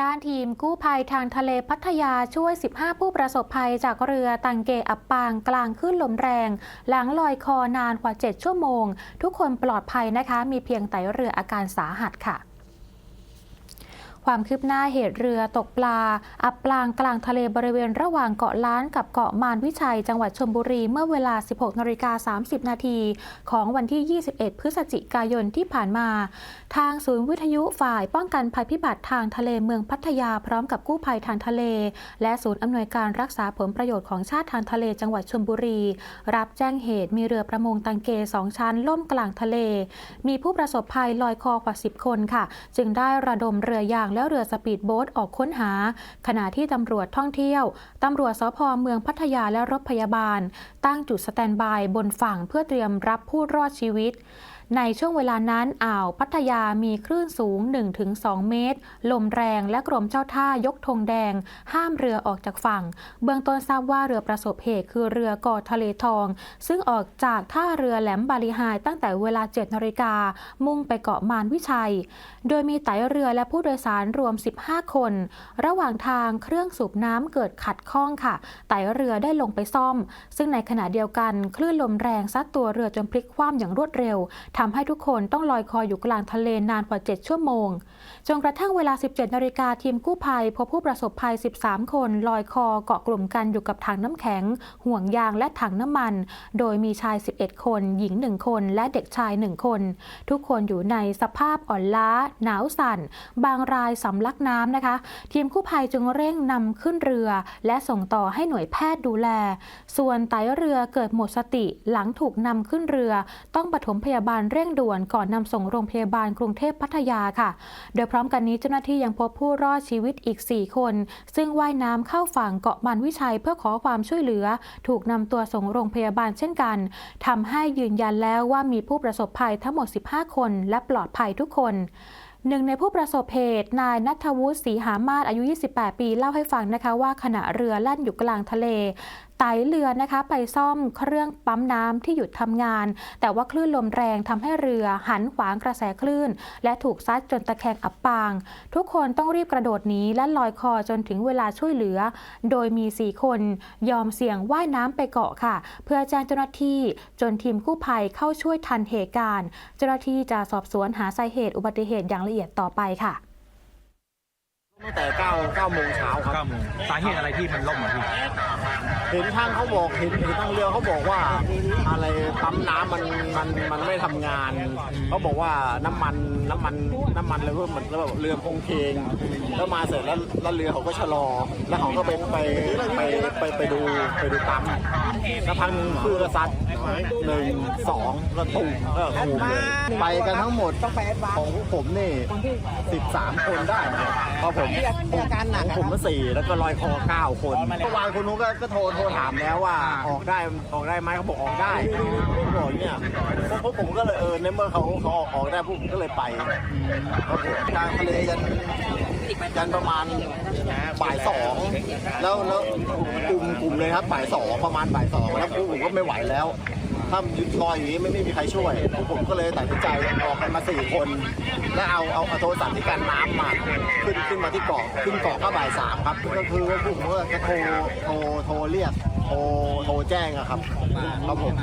ด้านทีมกู้ภัยทางทะเลพัทยาช่วย 15 ผู้ประสบภัยจากเรือตังเกอับปางกลางคลื่นลมแรง หลังลอยคอนานกว่า 7 ชั่วโมง ทุกคนปลอดภัยนะคะ มีเพียงไต่เรืออาการสาหัสค่ะ ความคืบหน้าเหตุเรือตกปลา อับปลางกลางทะเลบริเวณระหว่างเกาะล้านกับเกาะมารวิชัย จังหวัดชลบุรีเมื่อเวลา 16นาฬิกา30 นาทีของวันที่ 21 พฤศจิกายนที่ผ่านมา ทางศูนย์วิทยุฝ่ายป้องกันภัยพิบัติทางทะเลเมืองพัทยาพร้อมกับกู้ภัยทางทะเล และศูนย์อำนวยการรักษาผลประโยชน์ของชาติทางทะเลจังหวัดชลบุรี รับแจ้งเหตุมีเรือประมงตังเกสองชั้น ล่มกลางทะเล มีผู้ประสบภัยลอยคอกว่า 10 คนค่ะ จึงได้ระดมเรือยางและเรือสปีดโบ๊ทออกค้นหา ขณะที่ตำรวจท่องเที่ยวตำรวจสพเมืองพัทยาและรถพยาบาล ตั้งจุดสแตนบายบนฝั่งเพื่อเตรียมรับผู้รอดชีวิต ในช่วงเวลานั้นอ่าวพัทยามีคลื่นสูง 1-2 เมตร ลมแรงและกรมเจ้าท่ายกธงแดง ห้ามเรือออกจากฝั่ง เบื้องต้นทราบว่าเรือประสบเหตุคือเรือกอทะเลทอง ซึ่งออกจากท่าเรือแหลมบาลีไฮตั้งแต่เวลา7นาฬิกา มุ่งไปเกาะมารวิชัย โดยมีไตเรือและผู้โดยสารรวม 15 คน ระหว่างทางเครื่องสูบน้ำเกิดขัดข้องค่ะ ไตเรือได้ลงไปซ่อม ซึ่งในขณะเดียวกันคลื่นลมแรงซัดตัวเรือจนพลิกคว่ำอย่างรวดเร็วทำให้ทุกคนต้องลอยคออยู่กลางทะเลนานกว่า 7 ชั่วโมง จนกระทั่งเวลา 17 นาฬิกาทีมกู้ภัยพบผู้ประสบภัย 13 คนลอยคอเกาะกลุ่มกันอยู่กับถังน้ำแข็ง ห่วงยางและถังน้ำมัน โดยมีชาย 11 คน หญิง 1 คน และเด็กชาย 1 คน ทุกคนอยู่ในสภาพอ่อนล้า หนาวสั่น บางรายสำลักน้ำนะคะ ทีมกู้ภัยจึงเร่งนำขึ้นเรือ และส่งต่อให้หน่วยแพทย์ดูแล ส่วนไตเรือเกิดหมดสติหลังถูกนำขึ้นเรือ ต้องปฐมพยาบาลเร่งด่วนก่อนนำส่งโรงพยาบาลกรุงเทพพัทยาค่ะ โดยพร้อมกันนี้เจ้าหน้าที่ยังพบผู้รอดชีวิตอีก 4 คน ซึ่งว่ายน้ำเข้าฝั่งเกาะมันวิชัยเพื่อขอความช่วยเหลือ ถูกนำตัวส่งโรงพยาบาลเช่นกันทำให้ยืนยันแล้วว่ามีผู้ประสบภัยทั้งหมด 15 คน และปลอดภัยทุกคนหนึ่งในผู้ประสบเหตุนายนัทวุฒิศรีหามาศอายุ 28 ปี เล่าให้ฟังนะคะว่าขณะเรือแล่นอยู่กลางทะเล ไตเรือนะคะไปซ่อมเครื่องปั๊มน้ำที่หยุดทำงาน แต่ว่าคลื่นลมแรงทำให้เรือหันขวางกระแสคลื่น และถูกซัดจนตะแคงอับปาง ทุกคนต้องรีบกระโดดหนีและลอยคอจนถึงเวลาช่วยเหลือ โดยมี 4 คนยอมเสี่ยงว่ายน้ำไปเกาะค่ะ เพื่อแจ้งเจ้าหน้าที่จนทีมกู้ภัยเข้าช่วยทันเหตุการณ์ เจ้าหน้าที่จะสอบสวนหาสาเหตุอุบัติเหตุอย่างละเอียดต่อไปค่ะ ตั้งแต่9 9โมงเช้าครับ เก้าโมงสาเหตุอะไรที่มันล่มอะพี่ เห็นทางเขาบอกเห็นเห็นทางเรือเขาบอกว่าอะไรปั๊มน้ำมันมันมันไม่ทำงาน เขาบอกว่าน้ำมันน้ำมันน้ำมันเลยเพิ่มมันแล้วแบบเรือคงเคงแล้วมาเสร็จแล้วแล้วเรือเขาก็ชะลอ แล้วเขาก็ไปไปไปไปไปดูไปดูปั๊มแล้วพังคลื่นก็ซัดหนึ่งสองแล้วตุ่มก็คูเลยไปกันทั้งหมดของพวกผมนี่สิบสามคนได้นะครับเพราะผมของผมมาสี่แล้วก็ลอยคอเก้าคนเมื่อวานคนนู้นก็โทรโทรถามแล้วว่าออกได้ออกได้ไหมเขาบอกออกได้ผมบอกเนี่ยพวกผมก็เลยเออในเมื่อเขาเขาออกออกได้พวกผมก็เลยไปครับผมกลางทะเลยันยันประมาณบ่ายสองแล้วแล้วกลุ่มกลุ่มเลยครับบ่ายสองประมาณบ่ายสองแล้วพวกผมก็ไม่ไหวแล้ว ถ้าลอยอย่างนี้ไม่ไม่มีใครช่วยพวกผมก็เลยตัดสินใจออกกันมาสี่คน แล้วเอาเอาเอาโทรศัพท์ที่กันน้ำมาขึ้นขึ้นมาที่เกาะขึ้นเกาะก็บ่ายสามครับ ก็คือว่าพวกผมก็โทรโทรโทรเรียกโทรโทรแจ้งอะครับครับผม